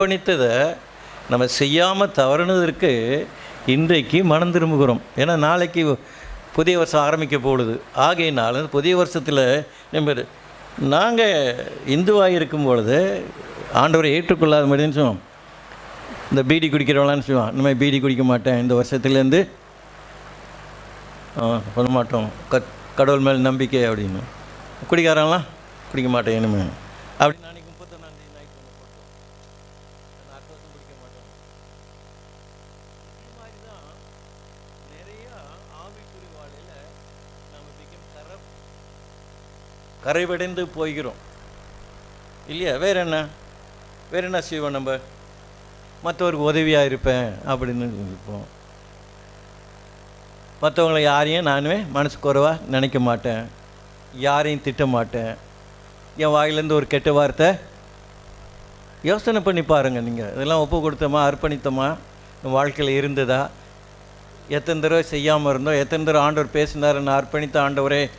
அர்ப்பணித்ததை நம்ம செய்யாமல் தவறுனதற்கு இன்றைக்கு மனம் திரும்புகிறோம். ஏன்னா நாளைக்கு புதிய வருஷம் ஆரம்பிக்க போகுது. ஆகையினால புதிய வருஷத்தில் நம்ம நாங்கள் இந்துவாக இருக்கும் பொழுது ஆண்டவரை ஏற்றுக்கொள்ளாத மாதிரின்னு சொல்லுவோம். இந்த பீடி குடிக்கிறவங்களான்னு சொல்லுவான் இந்த மாதிரி பீடி குடிக்க மாட்டேன் இந்த வருஷத்துலேருந்து. பண்ண மாட்டோம். க கடவுள் மேல் நம்பிக்கை அப்படின்னு. குடிக்காரங்களாம் குடிக்க மாட்டேன் இனிமேல் அப்படின்னு கரைவடைந்து போகிறோம். இல்லையா? வேற என்ன வேற என்ன செய்வோம் நம்ம? மற்றவருக்கு உதவியாக இருப்பேன் அப்படின்னு இருப்போம். மற்றவங்களை யாரையும் நானுமே மனசு குறைவாக நினைக்க மாட்டேன். யாரையும் திட்ட மாட்டேன். என் வாயிலேருந்து ஒரு கெட்ட வார்த்தை யோசனை பண்ணி பாருங்கள் நீங்கள் இதெல்லாம் ஒப்பு கொடுத்தோமா? அர்ப்பணித்தோமா? என் வாழ்க்கையில் இருந்ததா? எத்தனை தடவை செய்யாமல் இருந்தோம்? எத்தனை தடவை ஆண்டவர் பேசினார்? நான் அர்ப்பணித்த ஆண்டவரே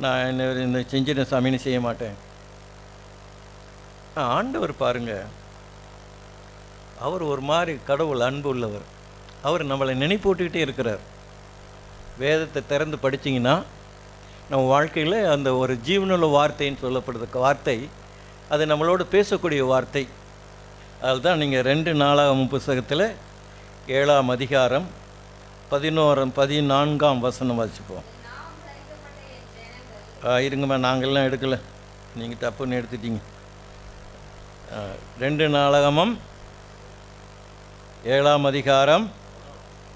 நான் என்ன இந்த செஞ்சின சாமின்னு செய்ய மாட்டேன். ஆ, ஆண்டவர் பாருங்க அவர் ஒரு மாதிரி கடவுள் அன்பு உள்ளவர். அவர் நம்மளை நினைப்பூட்டிக்கிட்டே இருக்கிறார். வேதத்தை திறந்து படிச்சீங்கன்னா நம்ம வாழ்க்கையில் அந்த ஒரு ஜீவனுள்ள வார்த்தைன்னு சொல்லப்படுற வார்த்தை அது நம்மளோட பேசக்கூடிய வார்த்தை. அதுதான் நீங்கள் ரெண்டு நாளாகும் புஸ்தகத்தில் ஏழாம் அதிகாரம் பதினோரம் பதினான்காம் வசனம் வாசிப்போம். இருங்கம்மா நாங்கள்லாம் எடுக்கலை. நீங்கள் தப்புன்னு எடுத்துட்டீங்க. ஆ, ரெண்டு நாடகமும் ஏழாம் அதிகாரம்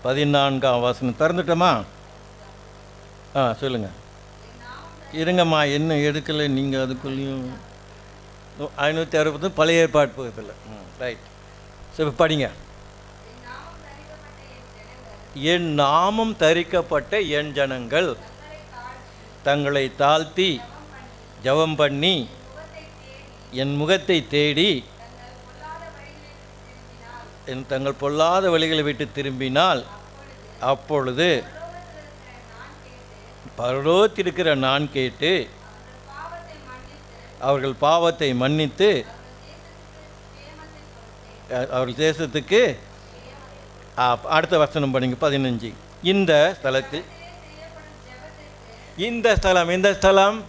பதினான்காம் வாசனம். திறந்துட்டோமா? ஆ சொல்லுங்கள் இருங்கம்மா என்ன எடுக்கலை நீங்கள் அதுக்குள்ளேயும். ஐநூற்றி அறுபது பழைய ஏற்பாடு புத்தகத்தில் ம் ரைட் சரி படிங்க. என் நாமம் தரிக்கப்பட்ட என் ஜனங்கள். தங்களை தாழ்த்தி ஜெபம் பண்ணி என் முகத்தை தேடி என் தங்கள் பொல்லாத வழிகளை விட்டு திரும்பினால் அப்பொழுது பரலோத்திருக்கிற நான் கேட்டு அவர்கள் பாவத்தை மன்னித்து அவர்கள் தேசத்துக்கு அடுத்த வசனம் பண்ணிங்க பதினஞ்சு. இந்த ஸ்தலத்தில் இந்த ஸ்தலம் இந்த ஸ்தலம்.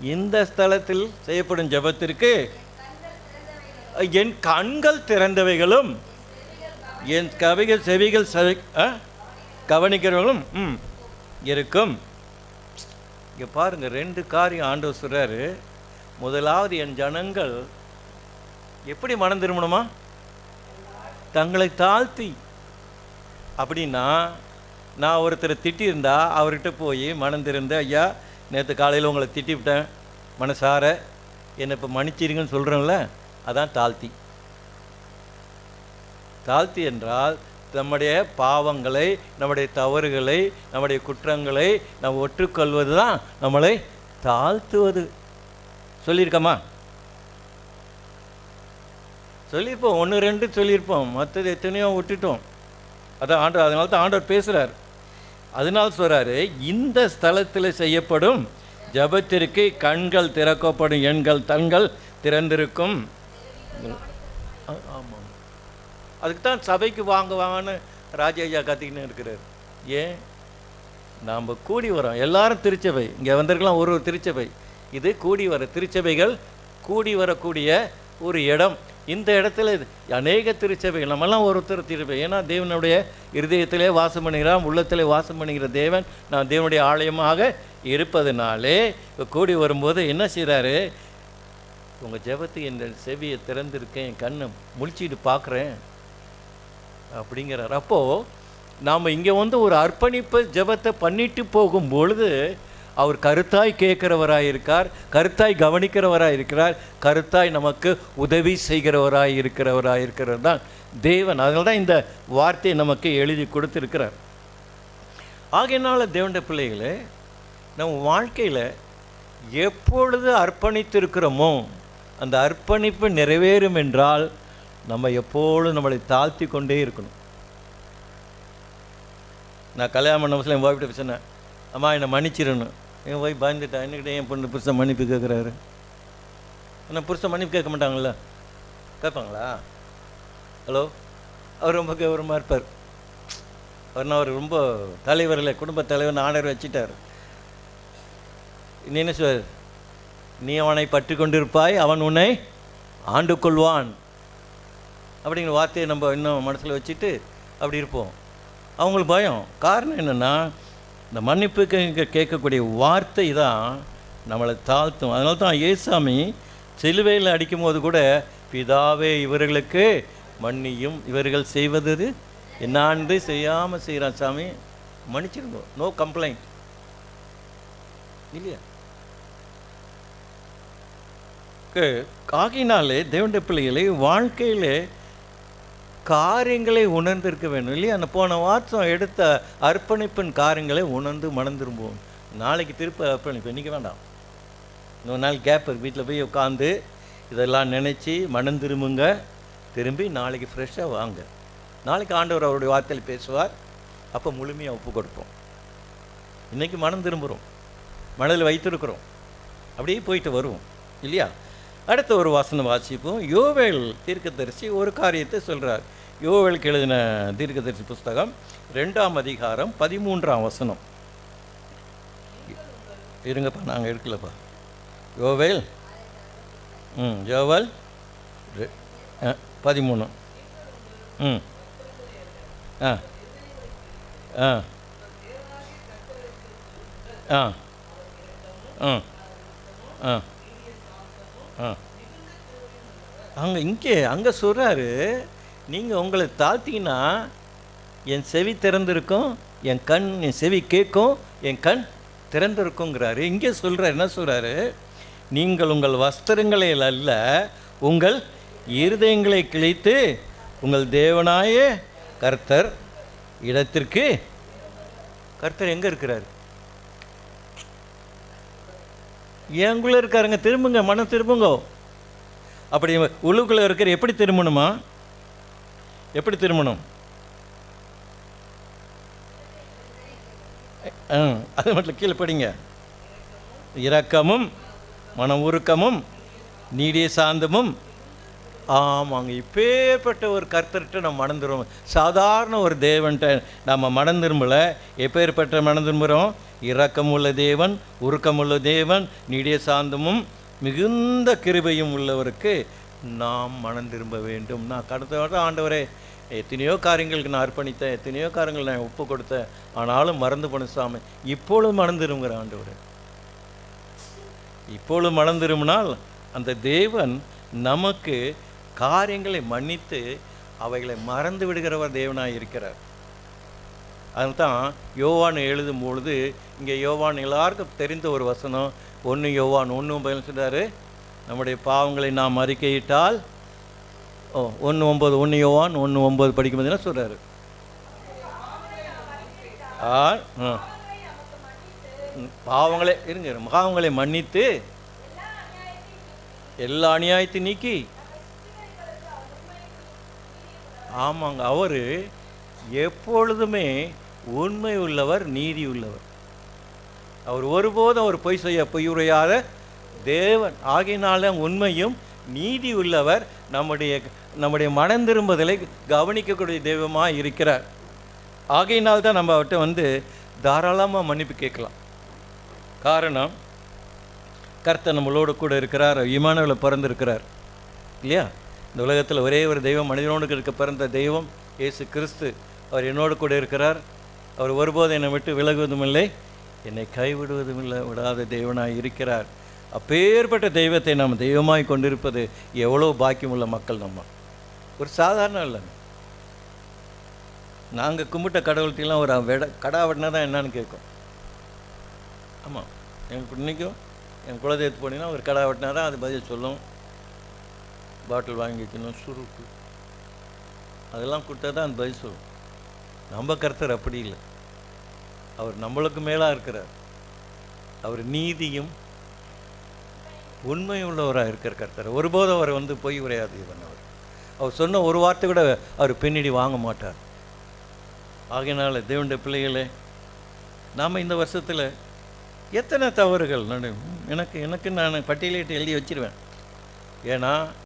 இந்த ஸ்தலத்தில் செய்யப்படும் ஜெபத்திற்கு என் கண்கள் திறந்தவைகளும் என் கவிகள் செவிகள் செவி ஆ? கவனிக்கிறவர்களும் ம் இருக்கும். இங்கே பாருங்க ரெண்டு காரியம் ஆண்டவர் சொல்றாரு. முதலாவது என் ஜனங்கள் எப்படி மனம் திரும்பணுமா? தங்களை தாழ்த்தி. அப்படின்னா நான் ஒருத்தரை திட்டியிருந்தா அவர்கிட்ட போய் மனம் ஐயா நேற்று காலையில் உங்களை திட்டிவிட்டேன். மனசார என்னை இப்போ மன்னிச்சிருங்கன்னு சொல்கிறேன்ல அதான் தாழ்த்தி. தாழ்த்தி என்றால் நம்முடைய பாவங்களை நம்முடைய தவறுகளை நம்முடைய குற்றங்களை நாம் ஒற்றுக்கொள்வது தான் நம்மளை தாழ்த்துவது. சொல்லியிருக்கோமா? சொல்லியிருப்போம். ஒன்று ரெண்டு சொல்லியிருப்போம். மற்றது எத்தனையோ விட்டுட்டோம். அதான் ஆண்டவர் அதனால தான் ஆண்டவர் பேசுகிறார் அதனால் சொல்கிறாரு இந்த ஸ்தலத்தில் செய்யப்படும் ஜபத்திற்கு கண்கள் திறக்கப்படும் எண்கள் தங்கள் திறந்திருக்கும். ஆமாம். அதுக்கு தான் சபைக்கு வாங்குவாங்கன்னு ராஜையா கத்திக்கின்னு இருக்கிறார். ஏன்? நாம் கூடி வரோம். எல்லாரும் திருச்சபை. இங்கே வந்திருக்கலாம் ஒரு ஒரு திருச்சபை. இது கூடி வர திருச்சபைகள் கூடி வரக்கூடிய ஒரு இடம். இந்த இடத்துல இது அநேக திருச்சபைகள் நம்மெல்லாம் ஒருத்தர் திருப்பை ஏன்னா தேவனுடைய இருதயத்திலே வாசம் பண்ணுகிறான் உள்ளத்திலே வாசம் பண்ணுகிற தேவன் நான் தேவனுடைய ஆலயமாக இருப்பதனாலே இப்போ கூடி வரும்போது என்ன செய்கிறாரு உங்கள் ஜபத்து இந்த செவியை திறந்திருக்கேன் என் கண்ணை முழிச்சிட்டு பார்க்குறேன் அப்படிங்கிறார். அப்போது நாம் இங்கே வந்து ஒரு அர்ப்பணிப்பு ஜெபத்தை பண்ணிட்டு போகும் பொழுது அவர் கருத்தாய் கேட்கிறவராய் இருக்கார் கருத்தாய் கவனிக்கிறவராய் இருக்கிறார் கருத்தாய் நமக்கு உதவி செய்கிறவராய் இருக்கிறவராய் இருக்கிறவர் தான் தேவன். அதனால தான் இந்த வார்த்தையை நமக்கு எழுதி கொடுத்துருக்கிறார். ஆகையினால தேவண்ட பிள்ளைகளே நம்ம வாழ்க்கையில் எப்பொழுது அர்ப்பணித்திருக்கிறோமோ அந்த அர்ப்பணிப்பு நிறைவேறும் என்றால் நம்ம எப்பொழுதும் நம்மளை தாழ்த்தி கொண்டே இருக்கணும். நான் கல்யாணம் பண்ண முஸ்லீம் வாய்ப்பிட்ட ஒய்ஃப்ட்ட சொன்னேன் அம்மா என்னை மன்னிச்சிடணும் என் ஒய்ஃப் பயந்துட்டா. என்கிட்ட என் பொண்ணு புருஷன் மன்னிப்பு கேட்குறாரு ஆனால் புருஷன் மன்னிப்பு கேட்க மாட்டாங்கல்ல? கேட்பாங்களா? ஹலோ அவர் ரொம்ப கௌரவமாக இருப்பார். அவர்னா அவர் ரொம்ப தலைவரில் குடும்ப தலைவர் ஆணர் வச்சுட்டார். என்ன சார் நீ அவனை பற்றி கொண்டிருப்பாய் அவன் உன்னை ஆண்டு கொள்வான். அப்படிங்கிற வார்த்தையை நம்ம இன்னும் மனசில் வச்சுட்டு அப்படி இருப்போம். அவங்களுக்கு பயம். காரணம் என்னென்னா இந்த மன்னிப்புக்கு இங்கே கேட்கக்கூடிய வார்த்தை தான் நம்மளை தாழ்த்தும். அதனால தான் ஏசாமி சிலுவையில் அடிக்கும்போது கூட பிதாவே இவர்களுக்கு மன்னியும் இவர்கள் செய்வது என்னாண்டு செய்யாமல் செய்கிறான் சாமி. மன்னிச்சிருங்க. நோ கம்ப்ளைண்ட் இல்லையா? காகினாலே தேவண்ட பிள்ளைகளை வாழ்க்கையிலே காரியங்களை உணர்ந்திருக்க வேண்டும் இல்லையா? அந்த போன வாரம் எடுத்த அர்ப்பணிப்பின் காரியங்களை உணர்ந்து மனம் திரும்புவோம் நாளைக்கு திருப்ப அர்ப்பணிப்பு. இன்றைக்கி வேண்டாம். இன்னொரு நாள் கேப் இருக்குது வீட்டில் போய் உட்காந்து இதெல்லாம் நினச்சி மனம் திரும்புங்க திரும்பி நாளைக்கு ஃப்ரெஷ்ஷாக வாங்க. நாளைக்கு ஆண்டவர் அவருடைய வார்த்தையில் பேசுவார். அப்போ முழுமையாக ஒப்பு கொடுப்போம். இன்றைக்கி மனம் திரும்புகிறோம் மனதில் வைத்திருக்கிறோம். அப்படியே போயிட்டு வருவோம். இல்லையா? அடுத்த ஒரு வசனம் வாசிப்போம். யோவேல் தீர்க்கதரிசி ஒரு காரியத்தை சொல்கிறார் யோவேலுக்கு எழுதின தீர்க்கதரிசி புஸ்தகம் ரெண்டாம் அதிகாரம் பதிமூன்றாம் வசனம். இருங்கப்பா நாங்கள் எடுக்கலப்பா யோவேல்? ம் யோவல்? ரெ- ஆ, பதிமூணு. ம். ஆ. ஆ. ஆ. ஆ. ஆ. அங்கே இங்கே அங்கே சொல்கிறாரு நீங்கள் உங்களை தாழ்த்திங்கன்னா என் செவி திறந்திருக்கும் என் கண் என் செவி கேட்கும் என் கண் திறந்திருக்குங்கிறாரு. இங்கே சொல்கிறார் என்ன சொல்கிறாரு நீங்கள் உங்கள் வஸ்திரங்களில் அல்ல உங்கள் இருதயங்களை கிழித்து உங்கள் தேவனாய கர்த்தர் இடத்திற்கு கர்த்தர் எங்கே இருக்கிறார்? என்குள்ளே இருக்காருங்க திரும்புங்க மனம் திரும்புங்க. அப்படி உள்ளுக்குள்ளே இருக்கிற எப்படி திரும்பணுமா? எப்படி திரும்பணும்? அது மட்டும் கீழே படிங்க. இரக்கமும் மன உருக்கமும் நீடிய சாந்தமும் ஆமாங்க இப்பேற்பட்ட ஒரு கர்த்தர்கிட்ட நம்ம மனம் திரும்ப சாதாரண ஒரு தேவன்கிட்ட நம்ம மனம் திரும்பலை. எப்பேற்பட்ட மனம் திரும்புகிறோம் இரக்கமுள்ள தேவன் உருக்கமுள்ள தேவன் நீடிய சாந்தமும் மிகுந்த கிருபையும் உள்ளவருக்கு நாம் மனம் திரும்ப வேண்டும். நான் கடந்த வருடம் ஆண்டவரே எத்தனையோ காரியங்களுக்கு நான் அர்ப்பணித்தேன் எத்தனையோ காரியங்கள் நான் ஒப்பு கொடுத்தேன். ஆனாலும் மறந்து போன சாமி இப்பொழுது மனம் திரும்புகிற ஆண்டவரே. இப்பொழுது மனம் திரும்பினால் அந்த தேவன் நமக்கு காரியங்களை மன்னித்து அவைகளை மறந்து விடுகிறவர் தேவனாக இருக்கிறார். அதுதான் யோவான் எழுதும் பொழுது இங்கே யோவான் எல்லாருக்கும் தெரிந்த ஒரு வசனம் ஒன்று யோவான் ஒன்று பதில் சொல்கிறாரு நம்முடைய பாவங்களை நாம் அறிக்கையிட்டால் ஓ ஒன்று ஒம்பது ஒன்று யோவான் ஒன்று ஒம்பது படிக்கும்போது என்ன சொல்கிறாரு ஆ பாவங்களை இருங்க இருங்க. பாவங்களை மன்னித்து எல்லா அநியாயத்தையும் நீக்கி. ஆமாங்க அவர் எப்பொழுதுமே உண்மை உள்ளவர் நீதி உள்ளவர். அவர் ஒருபோதும் அவர் பொய் செய்ய பொய்யுரையாத தேவன். ஆகினால உண்மையும் நீதி உள்ளவர் நம்முடைய நம்முடைய மனம் திரும்புதலை கவனிக்கக்கூடிய தெய்வமாக இருக்கிறார். ஆகையினால் தான் நம்ம அவர்கிட்ட வந்து தாராளமாக மன்னிப்பு கேட்கலாம். காரணம் கர்த்தர் நம்மளோடு கூட இருக்கிறார் இமானுவில் பிறந்திருக்கிறார். இல்லையா? இந்த உலகத்தில் ஒரே ஒரு தெய்வம் மனிதனோடு இருக்க பிறந்த தெய்வம் இயேசு கிறிஸ்து. அவர் என்னோடு கூட இருக்கிறார். அவர் ஒருபோதும் என்னை விட்டு விலகுவதும் இல்லை என்னை கைவிடுவதும் இல்லை விடாத தெய்வனாய் இருக்கிறார். அப்பேற்பட்ட தெய்வத்தை நாம் தெய்வமாய் கொண்டிருப்பது எவ்வளோ பாக்கியமுள்ள மக்கள் நம்ம. ஒரு சாதாரண இல்லைங்க. நாங்கள் கும்பிட்ட கடவுள்கிட்டலாம் ஒரு வெட கடா வெட்டினா தான் என்னன்னு கேட்கும். ஆமாம் எனக்கு இன்றைக்கும் என் குலதெய்வத்து போனீங்கன்னா ஒரு கடா வெட்டினா தான் அது பதில் சொல்லும். பாட்டில் வாங்கி வைக்கணும் சுருக்கு. அதெல்லாம் கொடுத்தா தான் அந்த பதில் சொல்லும். நம்ம கருத்தர் அப்படி இல்லை. அவர் நம்மளுக்கு மேலாக இருக்கிறார். அவர் நீதியும் உண்மை உள்ளவராக இருக்கிற கர்த்தர். ஒருபோதும் அவர் வந்து பொய் உரையாது இவன் அவர். அவர் சொன்ன ஒரு வார்த்தை கூட அவர் பின்னாடி வாங்க மாட்டார். ஆகையினால தேவண்ட பிள்ளைகளே நாம் இந்த வருஷத்தில் எத்தனை தவறுகள் நடு எனக்கு எனக்கு நான் பட்டியலிட்டு எழுதி வச்சிருவேன். ஏன்னா